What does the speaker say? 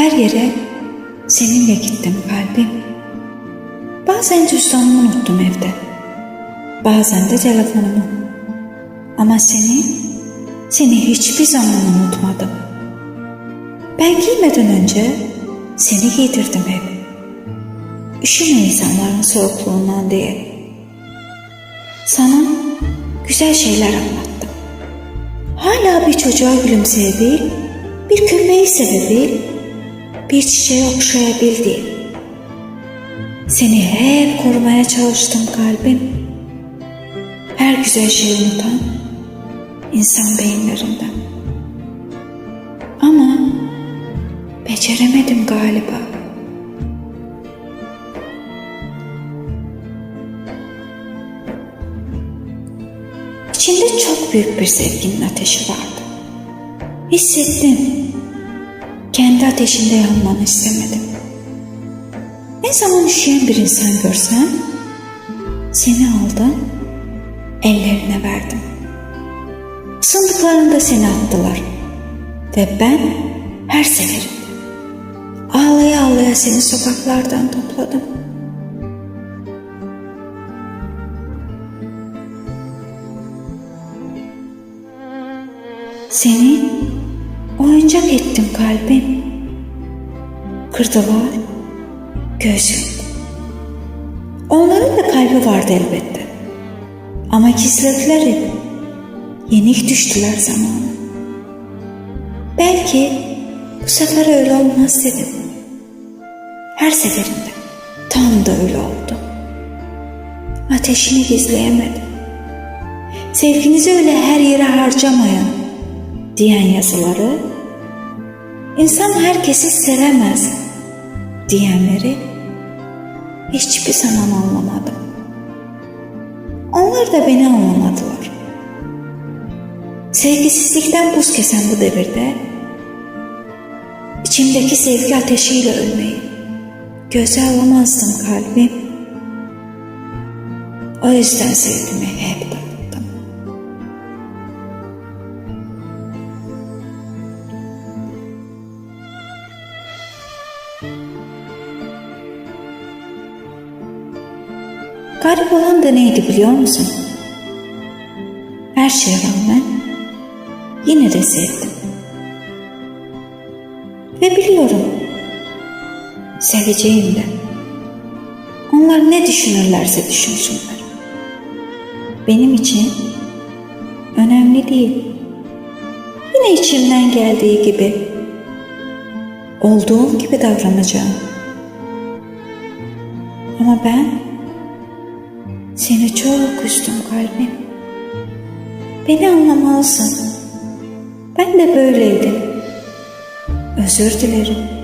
Her yere seninle gittim kalbim. Bazen cüzdanımı unuttum evde. Bazen de telefonumu. Ama seni, seni hiçbir zaman unutmadım. Ben giymeden önce seni giydirdim hep. Üşüme insanların soğukluğundan diye. Sana güzel şeyler anlattım. Hala bir çocuğa gülümseyebil, bir köpeği sevebil, bir çiçeği okşayabil diye. Seni hep korumaya çalıştım kalbim. Her güzel şeyi unutan insan beyinlerinden. Ama beceremedim galiba. İçinde çok büyük bir sevginin ateşi vardı. Hissettim. Kendi ateşinde yanmanı istemedim. Ne zaman üşüyen bir insan görsem seni aldım, ellerine verdim. Isındıklarında seni attılar ve ben her seferinde ağlaya ağlaya seni sokaklardan topladım. Seni oyuncak ettim kalbim. Kırdılar gözüm. Onların da kalbi vardı elbette. Ama gizlediler. Yenik düştüler zamanı. Belki bu sefer öyle olmaz dedim. Her seferinde tam da öyle oldu. Ateşini gizleyemedim. Sevginizi öyle her yere harcamayın diyen yazıları, insan herkesi sevemez diyenleri hiçbir zaman anlamadım. Onlar da beni anlamadılar. Sevgisizlikten buz kesen bu devirde içimdeki sevgi ateşiyle ölmeyi göze alamazdım kalbim. O yüzden sevgimi hep Garip olan da neydi biliyor musun? Her şeye rağmen yine de sevdim. Ve biliyorum seveceğim de. Onlar ne düşünürlerse düşünsünler. Benim için önemli değil. Yine içimden geldiği gibi olduğum gibi davranacağım. Ama ben seni çok üzdüm kalbim. Beni anlamalısın. Ben de böyleydim. Özür dilerim.